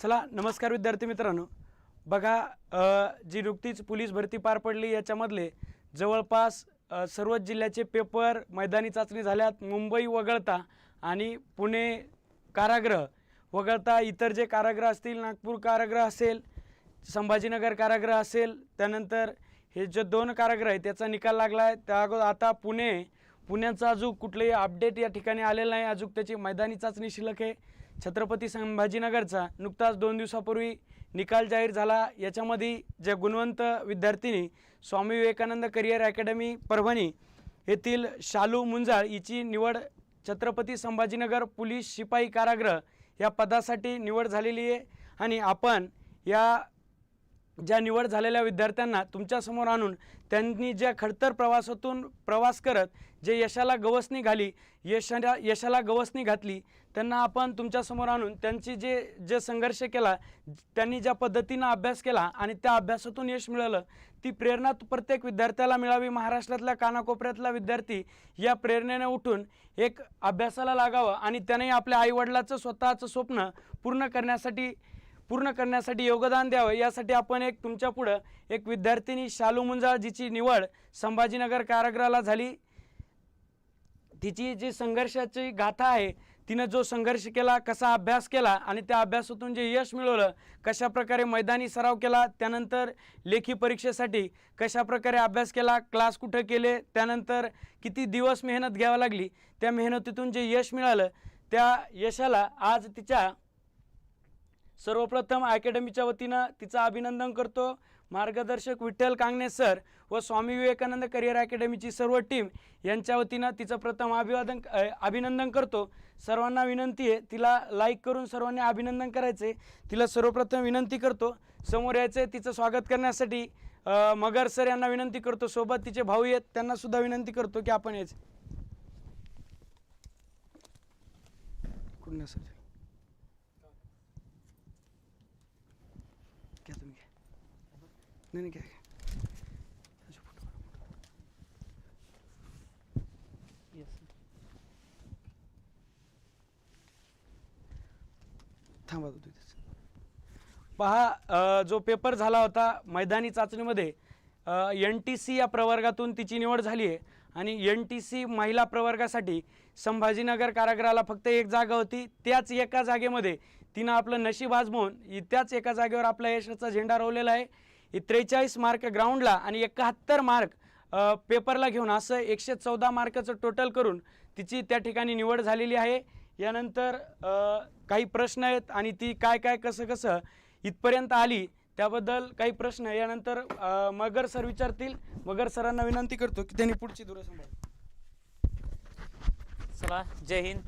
चला नमस्कार विद्यार्थी मित्रांनो. बघा जी नुकतीच पोलीस भरती पार पडली याच्यामधले जवळपास सर्वच जिल्ह्याचे पेपर मैदानी चाचणी झाल्यात मुंबई वगळता आणि पुणे कारागृह वगळता इतर जे कारागृह असतील नागपूर कारागृह असेल संभाजीनगर कारागृह असेल त्यानंतर हे जे दोन कारागृह आहेत त्याचा निकाल लागला आहे त्या अगोदर आता पुणे पुण्याचा अजून कुठलेही अपडेट या ठिकाणी आलेलं नाही. अजून त्याची मैदानी चाचणी शिल्लक आहे. छत्रपती संभाजीनगरचा नुकताच दोन दिवसापूर्वी निकाल जाहीर झाला. याच्यामध्ये ज्या गुणवंत विद्यार्थिनी स्वामी विवेकानंद करिअर अकॅडमी परभणी येथील शालू मुंजाळ हिची निवड छत्रपती संभाजीनगर पोलीस शिपाई कारागृह या पदासाठी निवड झालेली आहे. आणि आपण या ज्या निवड झालेल्या विद्यार्थ्यांना तुमच्यासमोर आणून त्यांनी ज्या खडतर प्रवासातून प्रवास करत जे यशाला गवसणी घाली यशाला यशाला गवसणी घातली त्यांना आपण तुमच्यासमोर आणून त्यांची जे जे संघर्ष केला त्यांनी ज्या पद्धतीनं अभ्यास केला आणि त्या अभ्यासातून यश मिळालं ती प्रेरणा प्रत्येक विद्यार्थ्याला मिळावी. महाराष्ट्रातल्या कानाकोपऱ्यातला विद्यार्थी या प्रेरणेने उठून एक अभ्यासाला लागावं आणि त्याने आपल्या आईवडिलाचं स्वतःचं स्वप्न पूर्ण करण्यासाठी पूर्ण करण्यासाठी योगदान द्यावं. यासाठी आपण एक तुमच्या पुढं एक विद्यार्थिनी शालू मुंजाळ जिची निवड संभाजीनगर कारागृहाला झाली. तिची जी संघर्षाची गाथा आहे तिनं जो संघर्ष केला कसा अभ्यास केला आणि त्या अभ्यासातून जे यश मिळवलं कशाप्रकारे मैदानी सराव केला त्यानंतर लेखी परीक्षेसाठी कशा प्रकारे अभ्यास केला क्लास कुठं केले त्यानंतर किती दिवस मेहनत घ्यावी लागली त्या मेहनतीतून जे यश मिळालं त्या यशाला आज तिच्या सर्वप्रथम अकॅडमीच्या वतीनं तिचं अभिनंदन करतो. मार्गदर्शक विठ्ठल कांगणे सर व स्वामी विवेकानंद करिअर अकॅडमीची सर्व टीम यांच्या वतीनं तिचं प्रथम अभिवादन अभिनंदन करतो. सर्वांना विनंती आहे तिला लाईक करून सर्वांनी अभिनंदन करायचे तिला सर्वप्रथम विनंती करतो. समोर यायचे तिचं स्वागत करण्यासाठी मगर सर यांना विनंती करतो. सोबत तिचे भाऊ आहेत त्यांनासुद्धा विनंती करतो की आपण यायचे. कुठं सर? नाही नाही. थांबा तू तिथेच पहा जो पेपर झाला होता मैदानी चाचणीमध्ये एन टी सी या प्रवर्गातून तिची निवड झाली आहे. आणि एन टी सी महिला प्रवर्गासाठी संभाजीनगर कारागृहाला फक्त एक जागा होती. त्याच एका जागेमध्ये तिनं आपलं नशीब आजमवून त्याच एका जागेवर आपला यशाचा झेंडा रोवलेला आहे. त्रेचाळीस मार्क ग्राउंडला आणि एकाहत्तर मार्क पेपरला घेऊन असं एकशे चौदा मार्काचं टोटल करून तिची त्या ठिकाणी निवड झालेली आहे. यानंतर काही प्रश्न आहेत आणि ती काय काय कसं कसं इथपर्यंत आली त्याबद्दल काही प्रश्न यानंतर मगर सर विचारतील. मगर सरांना विनंती करतो की त्यांनी पुढची दूर चला जय हिंद.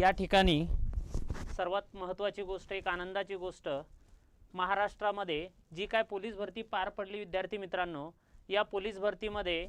या ठिकाणी सर्वात महत्त्वाची गोष्ट एक आनंदाची गोष्ट महाराष्ट्रामध्ये जी काय पोलीस भरती पार पडली विद्यार्थी मित्रांनो या पोलीस भरतीमध्ये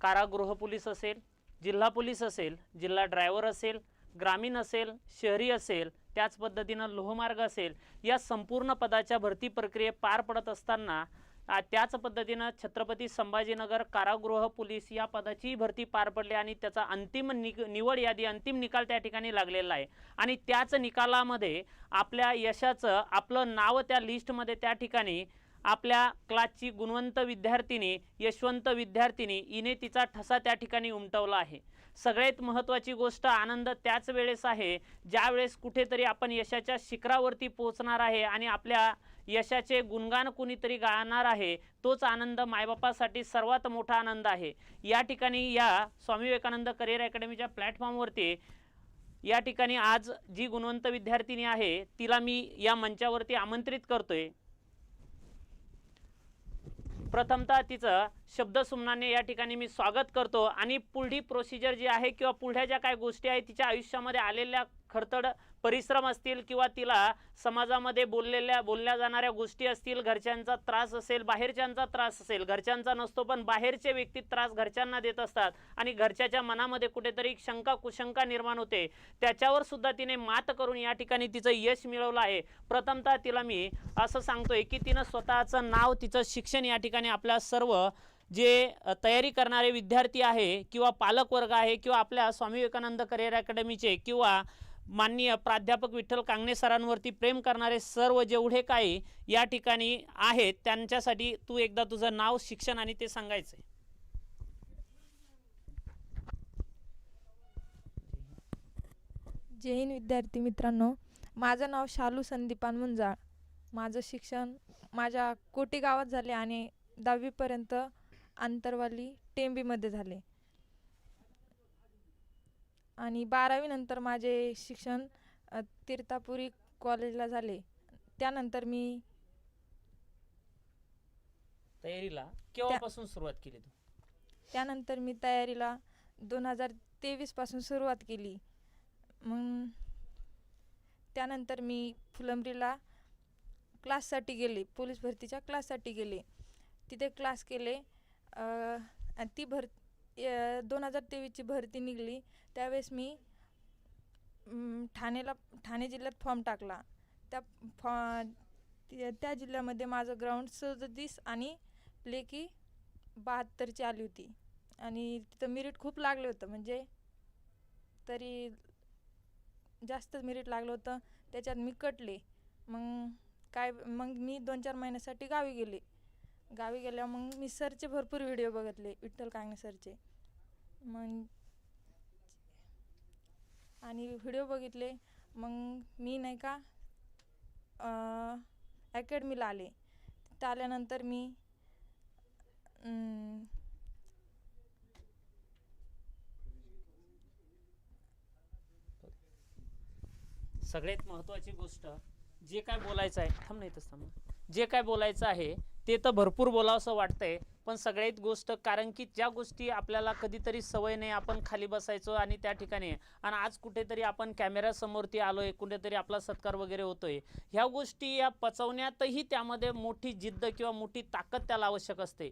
कारागृह पोलीस असेल जिल्हा पोलीस असेल जिल्हा ड्रायव्हर असेल ग्रामीण असेल शहरी असेल त्याच पद्धतीनं लोहमार्ग असेल या संपूर्ण पदाच्या भरती प्रक्रिये पार पडत असताना त्याच पद्धतीनं छत्रपती संभाजीनगर कारागृह पोलीस या पदाची भरती पार पडली आणि त्याचा अंतिम नि निवड यादी अंतिम निकाल त्या ठिकाणी लागलेला आहे. आणि त्याच निकालामध्ये आपल्या यशाचं आपलं नाव त्या लिस्टमध्ये त्या ठिकाणी आपल्या क्लासची गुणवंत विद्यार्थिनी यशवंत विद्यार्थिनी हिने तिचा ठसा त्या ठिकाणी उमटवला आहे. सगळ्यात महत्त्वाची गोष्ट आनंद त्याच वेळेस आहे ज्यावेळेस कुठेतरी आपण यशाच्या शिखरावरती पोहोचणार आहे आणि आपल्या यशाचे गुणगान कुणीतरी गाणार आहे तोच आनंद मायबापासाठी सर्वात मोठा आनंद आहे. या ठिकाणी या स्वामी विवेकानंद करिअर अकॅडमीच्या प्लॅटफॉर्मवरती या ठिकाणी आज जी गुणवंत विद्यार्थिनी आहे तिला मी या मंचावरती आमंत्रित करतोय. प्रथमतः तिचं शब्दसुमनाने या ठिकाणी मी स्वागत करतो. आणि पुढी प्रोसिजर जी आहे किंवा पुढ्या ज्या काय गोष्टी आहेत तिच्या आयुष्यामध्ये आलेल्या खडतड परिश्रम असतील किंवा तिला समाजामध्ये बोललेल्या बोलल्या जाणाऱ्या गोष्टी असतील घरच्यांचा त्रास असेल बाहेरच्यांचा त्रास असेल घरच्यांचा नसतो पण बाहेरचे व्यक्ती त्रास घरच्यांना देत असतात आणि घरच्याच्या मनामध्ये कुठेतरी शंका कुशंका निर्माण होते. त्याच्यावर सुद्धा तिने मात करून या ठिकाणी तिचं यश मिळवलं आहे. प्रथमतः तिला मी असं सांगतोय की तिनं स्वतःचं नाव तिचं शिक्षण या ठिकाणी आपल्या सर्व जे तयारी करणारे विद्यार्थी आहे किंवा पालकवर्ग आहे किंवा आपल्या स्वामी विवेकानंद करिअर अकॅडमीचे किंवा माननीय प्राध्यापक विठ्ठल कांगणे सरांवरती प्रेम करणारे सर्व जेवढे काही या ठिकाणी आहेत त्यांच्यासाठी तू एकदा तुझं नाव शिक्षण आणि ते सांगायचं आहे जय हिंद विद्यार्थी मित्रांनो. माझं नाव शालू संदीपान मुंजाळ. माझं शिक्षण माझ्या कोटी गावात झाले आणि दहावीपर्यंत आंतरवाली टेंबीमध्ये झाले. आणि बारावीनंतर माझे शिक्षण तीर्थापुरी कॉलेजला झाले. त्यानंतर मी तयारीला केव्हापासून सुरुवात केली तू? त्यानंतर मी तयारीला दोन हजार तेवीसपासून सुरुवात केली. मग त्यानंतर मी फुलंब्रीला क्लाससाठी गेले पोलीस भरतीच्या क्लाससाठी गेले. तिथे क्लास केले अं, आणि ती भर दोन हजार तेवीसची भरती निघाली. त्यावेळेस मी ठाणेला ठाणे जिल्ह्यात फॉर्म टाकला. त्या फॉ त्या- जिल्ह्यामध्ये माझं ग्राउंड सदतीस आणि लेखी बहात्तरची आली होती. आणि तिथं मिरिट खूप लागलं होतं. म्हणजे तरी जास्त मिरिट लागलं होतं. त्याच्यात मी कटले. मग काय मग मी दोन चार महिन्यासाठी गावी गेले. गावी गेल्यावर मग मी सरचे भरपूर व्हिडिओ बघितले विठ्ठल कांगणे सरचे. मग आणि व्हिडिओ बघितले मग मी नाही का अकॅडमीला आले. तिथं आल्यानंतर मी सगळ्यात महत्त्वाची गोष्ट जे काय बोलायचं आहे थांब नाही थांब. जे काय बोलायचं आहे ते तर भरपूर बोलावंसं वाटतंय पण सगळ्यात गोष्ट कारण की ज्या गोष्टी आपल्याला कधीतरी सवय नाही आपण खाली बसायचो आणि त्या ठिकाणी. आणि आज कुठेतरी आपण कॅमेऱ्यासमोरती आहे कुठेतरी आपला सत्कार वगैरे होतोय. ह्या गोष्टी या पचवण्यातही त्यामध्ये मोठी जिद्द किंवा मोठी ताकद त्याला आवश्यक असते.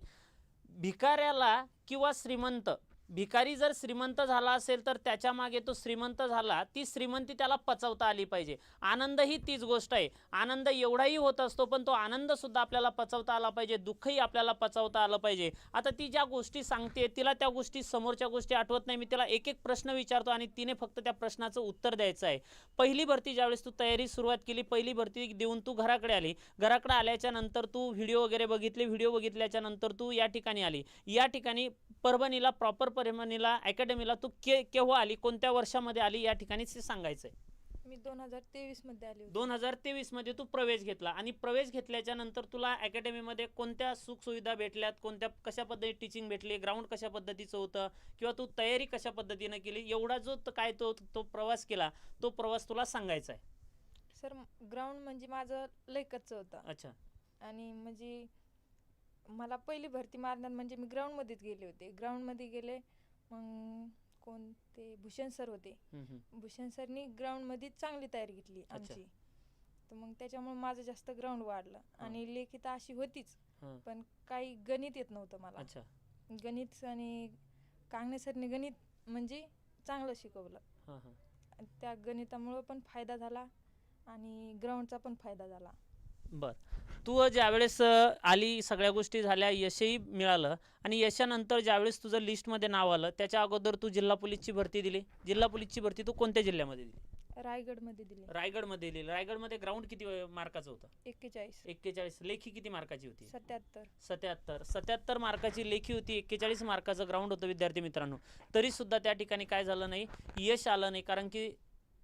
भिकाऱ्याला किंवा श्रीमंत भिकारी जर श्रीमंत झाला असेल तर त्याच्यामागे तो श्रीमंत झाला ती श्रीमंती त्याला पचवता आली पाहिजे. आनंद ही तीच गोष्ट आहे. आनंद एवढाही होत असतो पण तो आनंदसुद्धा आपल्याला पचवता आला पाहिजे दुःखही आपल्याला पचवता आलं पाहिजे. आता ती ज्या गोष्टी सांगते तिला त्या गोष्टी समोरच्या गोष्टी आठवत नाही. मी तिला एक एक प्रश्न विचारतो आणि तिने फक्त त्या प्रश्नाचं उत्तर द्यायचं आहे. पहिली भरती ज्यावेळेस तू तयारी सुरुवात केली पहिली भरती देऊन तू घराकडे आली. घराकडे आल्याच्यानंतर तू व्हिडिओ वगैरे बघितले व्हिडिओ बघितल्याच्या नंतर तू या ठिकाणी आली. या ठिकाणी परभणीला प्रॉपर परभणीला अकॅडमीला तू के केव्हा आली? कोणत्या वर्षामध्ये आली? या ठिकाणी ते सांगायचं आहे मी दोन हजार तेवीसमध्ये आले होते. दोन हजार तेवीसमध्ये तू प्रवेश घेतला आणि प्रवेश घेतल्याच्या नंतर तुला अकॅडमीमध्ये कोणत्या सुख सुविधा भेटल्यात? कोणत्या कशा पद्धती टीचिंग भेटली? ग्राउंड कशा पद्धतीचं होतं? किंवा तू तयारी कशा पद्धतीनं केली? एवढा जो काय तो तो प्रवास केला तो प्रवास तुला सांगायचा आहे सर ग्राउंड म्हणजे माझं लय कच्चं होतं. अच्छा. आणि म्हणजे मला पहिली भरती मारण्यात म्हणजे मी ग्राउंडमध्येच गेले होते. ग्राउंडमध्ये गेले मग कोणते? भूषण सर होते. भूषण सरनी ग्राउंडमध्ये चांगली तयारी घेतली आमची. तर मग त्याच्यामुळे माझं जास्त ग्राउंड वाढलं. आणि लेखी तर अशी होतीच. पण काही गणित येत नव्हतं मला. गणित आणि कांगणे सरने गणित म्हणजे चांगलं शिकवलं. त्या गणितामुळं पण फायदा झाला आणि ग्राउंडचा पण फायदा झाला. बर. तू ज्यावेळेस आली सगळ्या गोष्टी झाल्या यशही मिळालं आणि यशानंतर ज्यावेळेस तुझं लिस्टमध्ये नाव आलं त्याच्या अगोदर तू जिल्हा पोलीसची भरती दिली. जिल्हा पोलीसची भरती तू कोणत्या जिल्ह्यामध्ये दिली? रायगडमध्ये दिले. रायगडमध्ये दिली. रायगडमध्ये ग्राउंड किती मार्काचं होतं? एक्केचाळीस. एक्केचाळीस. लेखी किती मार्काची होती? सत्याहत्तर. सत्याहत्तर. सत्याहत्तर मार्काची लेखी होती. एक्केचाळीस मार्काचं ग्राउंड होतं विद्यार्थी मित्रांनो. तरी सुद्धा त्या ठिकाणी काय झालं नाही? यश आलं नाही. कारण की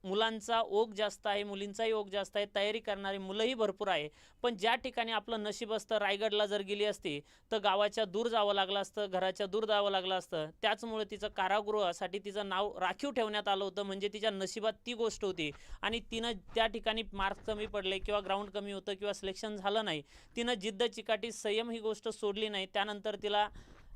मुलांचा ओघ जास्त आहे मुलींचाही ओघ जास्त आहे तयारी करणारी मुलंही भरपूर आहे. पण ज्या ठिकाणी आपलं नशीब असतं रायगडला जर गेली असती तर गावाच्या दूर जावं लागलं असतं घराच्या दूर जावं लागलं असतं. त्याचमुळे तिचं कारागृहासाठी तिचं नाव राखीव ठेवण्यात आलं होतं म्हणजे तिच्या नशिबात ती गोष्ट होती. आणि तिनं त्या ठिकाणी मार्क्स कमी पडले किंवा ग्राउंड कमी होतं किंवा सिलेक्शन झालं नाही तिनं जिद्द चिकाटी संयम ही गोष्ट सोडली नाही. त्यानंतर तिला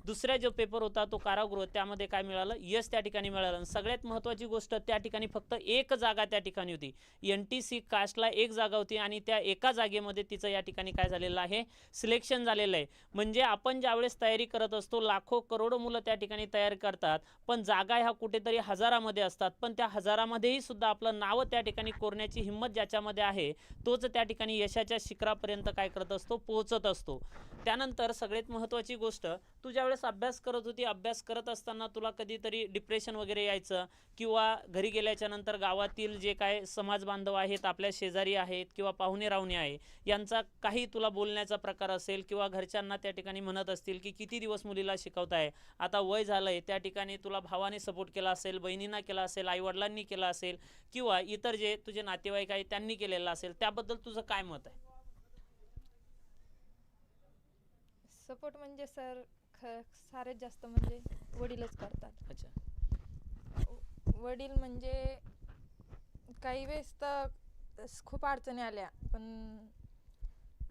दुसरा जो पेपर होता तो कारागृह त्यामध्ये काय मिळालं? यश त्या ठिकाणी मिळालं. आणि सगळ्यात महत्त्वाची गोष्ट त्या ठिकाणी फक्त एक जागा त्या ठिकाणी होती. एन टी सी कास्टला एक जागा होती आणि त्या एका जागेमध्ये तिचं या ठिकाणी काय झालेलं आहे? सिलेक्शन झालेलं आहे. म्हणजे आपण ज्यावेळेस तयारी करत असतो लाखो करोडो मुलं त्या ठिकाणी तयार करतात. पण जागा ह्या कुठेतरी हजारामध्ये असतात. पण त्या हजारामध्येही सुद्धा आपलं नाव त्या ठिकाणी कोरण्याची हिंमत ज्याच्यामध्ये आहे तोच त्या ठिकाणी यशाच्या शिखरापर्यंत काय करत असतो? पोहोचत असतो. त्यानंतर सगळ्यात महत्त्वाची गोष्ट तू ज्यावेळेस अभ्यास करत होती अभ्यास करत असताना तुला कधीतरी डिप्रेशन वगैरे यायचं किंवा घरी गेल्याच्यानंतर गावातील जे काय समाज बांधव आहेत आपल्या शेजारी आहेत किंवा पाहुणे राहुणे आहे यांचा काही तुला बोलण्याचा प्रकार असेल किंवा घरच्यांना त्या ठिकाणी म्हणत असतील की किती दिवस मुलीला शिकवताय आता वय झालंय त्या ठिकाणी तुला भावाने सपोर्ट केला असेल बहिणींना केला असेल आईवडिलांनी केला असेल किंवा इतर जे तुझे नातेवाईक आहे त्यांनी केलेलं असेल त्याबद्दल तुझं काय मत आहे? सपोर्ट म्हणजे सर ख सारेत जास्त म्हणजे वडीलच करतात. अच्छा. वडील म्हणजे काही वेळेस तर खूप अडचणी आल्या पण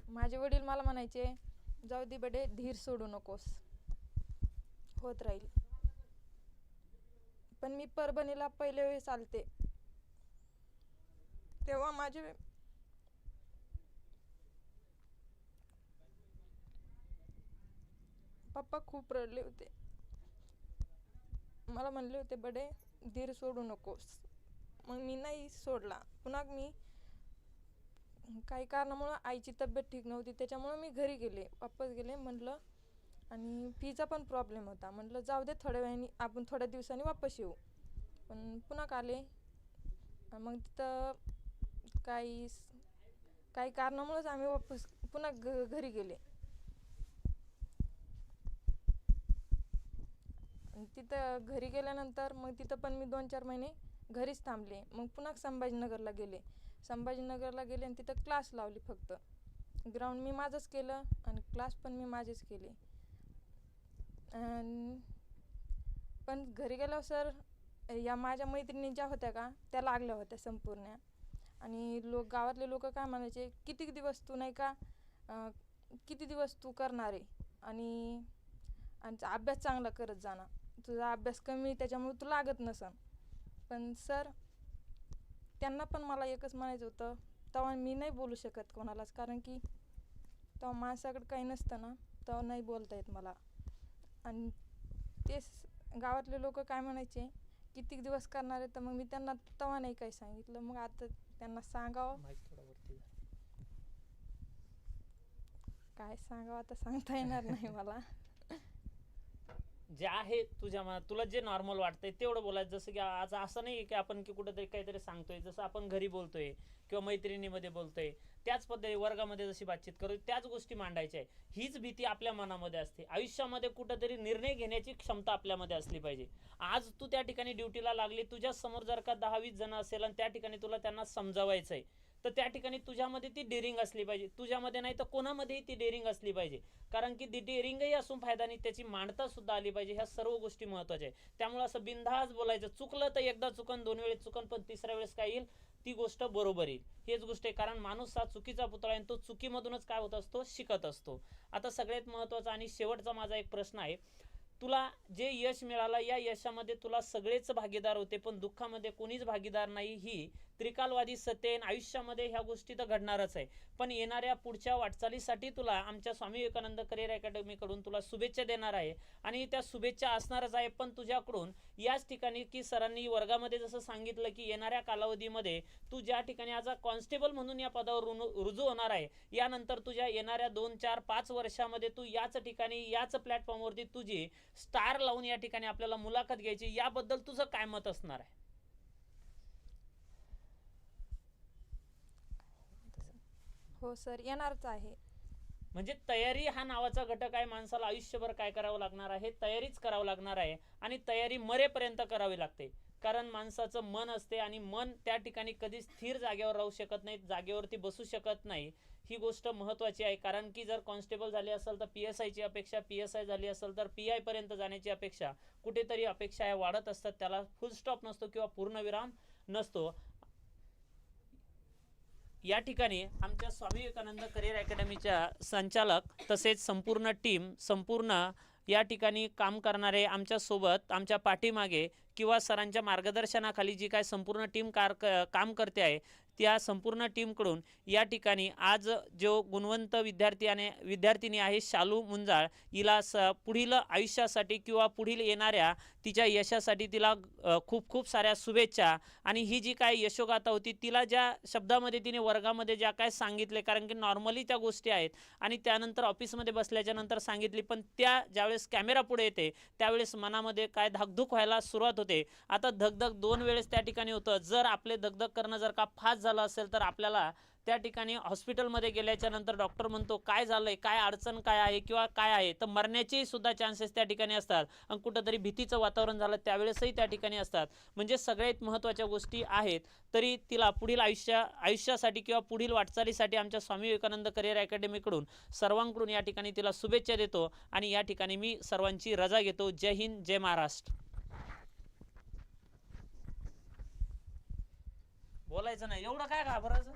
माझे वडील मला म्हणायचे जाऊ दे बडे धीर सोडू नकोस. होत राहील. पण मी परभणीला पहिल्या वेळेस आलते. तेव्हा माझे पप्पा खूप रडले होते. मला म्हणले होते बडे धीर सोडू नकोस. मग मी नाही सोडला. पुन्हा मी काही कारणामुळं आईची तब्येत ठीक नव्हती. त्याच्यामुळं मी घरी गेले. वापस गेले म्हटलं आणि फीचा पण प्रॉब्लेम होता. म्हटलं जाऊ दे थोड्या वेळाने आपण थोड्या दिवसांनी वापस येऊ. पण पुन्हा आले मग तिथं काही काही कारणामुळंच आम्ही वापस पुन्हा घ घरी गेले. तिथं घरी गेल्यानंतर मग तिथं पण मी दोन चार महिने घरीच थांबले. मग पुन्हा संभाजीनगरला गेले. संभाजीनगरला गेले आणि तिथं क्लास लावली फक्त. ग्राउंड मी माझंच केलं आणि क्लास पण मी माझेच केले. आणि पण घरी गेल्यावर सर या माझ्या मैत्रिणी ज्या होत्या का त्या लागल्या होत्या संपूर्ण. आणि लोक गावातले लोक काय म्हणायचे किती दिवस तू नाही का किती दिवस तू करणार आहे? आणि आणि अभ्यास चांगला करत जाणार. तुझा अभ्यास कमी त्याच्यामुळे तू लागत नसन. पण सर त्यांना पण मला एकच म्हणायचं होतं तेव्हा मी नाही बोलू शकत कोणालाच कारण की तेव्हा माणसाकडे काही नसतं ना तेव्हा नाही बोलता येत मला. आणि तेच गावातले लोक काय म्हणायचे किती दिवस करणार आहे तर मग मी त्यांना तेव्हा नाही काही सांगितलं. मग आता त्यांना सांगावं. काय सांगावं आता सांगता येणार नाही मला. जे आहे तुझ्या मनात तुला जे नॉर्मल वाटतंय तेवढं बोलायचं. जसं की आज असं नाही की आपण की कुठेतरी काहीतरी सांगतोय. जसं आपण घरी बोलतोय किंवा मैत्रिणीमध्ये बोलतोय त्याच पद्धती वर्गामध्ये जशी बातचीत करू त्याच गोष्टी मांडायच्या आहे हीच भीती आपल्या मनामध्ये असते. आयुष्यामध्ये कुठंतरी निर्णय घेण्याची क्षमता आपल्यामध्ये असली पाहिजे. आज तू त्या ठिकाणी ड्युटीला लागली तुझ्या समोर जर का दहा वीस जण असेल आणि त्या ठिकाणी तुला त्यांना समजावायचं आहे तर त्या ठिकाणी तुझ्यामध्ये ती डेअरिंग असली पाहिजे. तुझ्यामध्ये नाही तर कोणामध्येही ती डेअरिंग असली पाहिजे. कारण की ती डेरिंगही असून फायदा नाही त्याची मांडता सुद्धा आली पाहिजे. ह्या सर्व गोष्टी महत्त्वाच्या आहे त्यामुळे असं बिनधास बोलायचं चुकलं तर एकदा चुकन दोन वेळेस चुकन पण तिसऱ्या वेळेस काय येईल? ती गोष्ट बरोबर येईल. हेच गोष्ट आहे. कारण माणूस हा चुकीचा पुतळा आहे आणि तो चुकीमधूनच काय होत असतो? शिकत असतो. आता सगळ्यात महत्त्वाचा आणि शेवटचा माझा एक प्रश्न आहे. तुला जे यश मिळालं या यशामध्ये तुला सगळेच भागीदार होते पण दुःखामध्ये कोणीच भागीदार नाही ही त्रिकालवादी सत्य आयुष्यामध्ये ह्या गोष्टी तर घडणारच आहे. पण येणाऱ्या पुढच्या वाटचालीसाठी तुला आमच्या स्वामी विवेकानंद करिअर अकॅडमीकडून तुला शुभेच्छा देणार आहे. आणि त्या शुभेच्छा असणारच आहे पण तुझ्याकडून याच ठिकाणी की सरांनी वर्गामध्ये जसं सांगितलं की येणाऱ्या कालावधीमध्ये तू ज्या ठिकाणी आज कॉन्स्टेबल म्हणून या पदावर रुजू होणार आहे यानंतर तुझ्या येणाऱ्या दोन चार पाच वर्षामध्ये तू याच ठिकाणी याच प्लॅटफॉर्मवरती तुझी स्टार लावून या ठिकाणी आपल्याला मुलाखत घ्यायची याबद्दल तुझं काय मत असणार आहे? हो सर. येणारच आहे. म्हणजे तयारी हा नावाचा घटक आहे. माणसाला आयुष्यभर काय करावं लागणार आहे? तयारीच करावं लागणार आहे आणि तयारी मरेपर्यंत करावी लागते. कारण माणसाचं मन असते आणि मन त्या ठिकाणी कधी स्थिर जागेवर राहू शकत नाही जागेवरती बसू शकत नाही. ही गोष्ट महत्वाची आहे. कारण की जर कॉन्स्टेबल झाली असेल तर पी एस आयची अपेक्षा पी एस आय झाली असेल तर पी आयपर्यंत जाण्याची अपेक्षा. कुठेतरी अपेक्षा आहे वाढत असतात. त्याला फुल स्टॉप नसतो किंवा पूर्णविराम नसतो. या ठिकाणी आमच्या स्वामी विवेकानंद करिअर अकॅडमीच्या संचालक तसेच संपूर्ण टीम संपूर्ण या ठिकाणी काम करणारे आमच्यासोबत आमच्या पाठीमागे किंवा सरांच्या मार्गदर्शनाखाली जी काय संपूर्ण टीम कार क- काम करते आहे त्या संपूर्ण टीमकडून या ठिकाणी आज जो गुणवंत विद्यार्थी आणि विद्यार्थिनी आहे शालू मुंजाळ हिला स पुढील आयुष्यासाठी किंवा पुढील येणाऱ्या तिच्या यशासाठी तिला खूप खूप साऱ्या शुभेच्छा. आणि ही जी काय यशोगाथा होती तिला ज्या शब्दामध्ये तिने वर्गामध्ये ज्या काय सांगितले कारण की नॉर्मली त्या गोष्टी आहेत. आणि त्यानंतर ऑफिसमध्ये बसल्याच्या नंतर सांगितली पण त्या ज्यावेळेस कॅमेरा पुढे येते त्यावेळेस मनामध्ये काय धाकधूक व्हायला सुरुवात होते. आता धगधग दोन वेळेस त्या ठिकाणी होतं. जर आपले धगधग करणं जर का फास्ट झालं असेल तर आपल्याला त्या ठिकाणी हॉस्पिटलमध्ये गेल्याच्यानंतर डॉक्टर म्हणतो काय झालंय? काय अडचण काय आहे किंवा काय आहे? तर मरण्याचे सुद्धा चान्सेस त्या ठिकाणी असतात. आणि कुठंतरी भीतीचं वातावरण झालं त्यावेळेसही त्या ठिकाणी असतात. म्हणजे सगळ्यात महत्त्वाच्या गोष्टी आहेत तरी तिला पुढील आयुष्या आयुष्यासाठी किंवा पुढील वाटचालीसाठी आमच्या स्वामी विवेकानंद करिअर अकॅडमीकडून सर्वांकडून या ठिकाणी तिला शुभेच्छा देतो. आणि या ठिकाणी मी सर्वांची रजा घेतो. जय हिंद जय महाराष्ट्र. बोलायचं नाही. एवढं काय घाबरायचं?